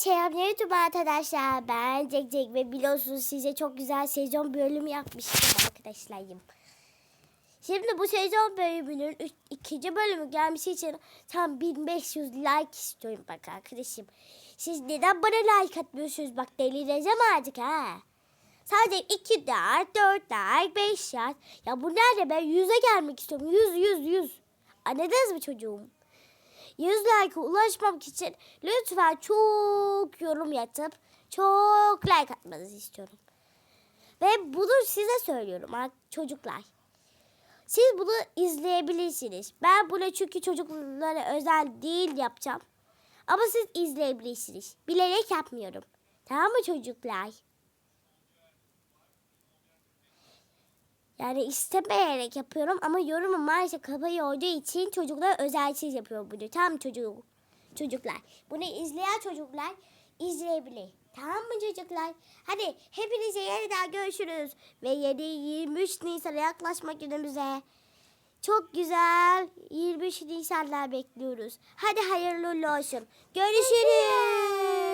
selam YouTube arkadaşlar. Ben Cek Cek ve biliyorsunuz size çok güzel sezon bölümü yapmıştım arkadaşlarım. Şimdi bu sezon bölümünün üç- ikinci bölümü gelmesi için tam 1500 like istiyorum bak arkadaşım. Siz neden bana like atmıyorsunuz? Bak delireceğim artık ha. Sadece 2 like, 4 like, 5 like. Ya bu nerede ben 100'e gelmek istiyorum. 100, 100, 100. Anladınız mı çocuğum? 100 like'a ulaşmak için lütfen çok yorum yatıp çok like atmanızı istiyorum. Ve bunu size söylüyorum çocuklar. Siz bunu izleyebilirsiniz. Ben bunu çünkü çocuklara özel değil yapacağım. Ama siz izleyebilirsiniz. Bilerek yapmıyorum. Tamam mı çocuklar? Yani istemeyerek yapıyorum ama yorumum maalesef kafayı olduğu için çocuklara özelsiz yapıyorum bunu. Tamam çocuk, çocuklar. Bunu izleyen çocuklar izleyebilir. Tamam mı çocuklar? Hadi hepinize yeniden görüşürüz. Ve yeni 23 Nisan'a yaklaşmak günümüze. Çok güzel 23 Nisan'lar bekliyoruz. Hadi hayırlı olsun. Görüşürüz.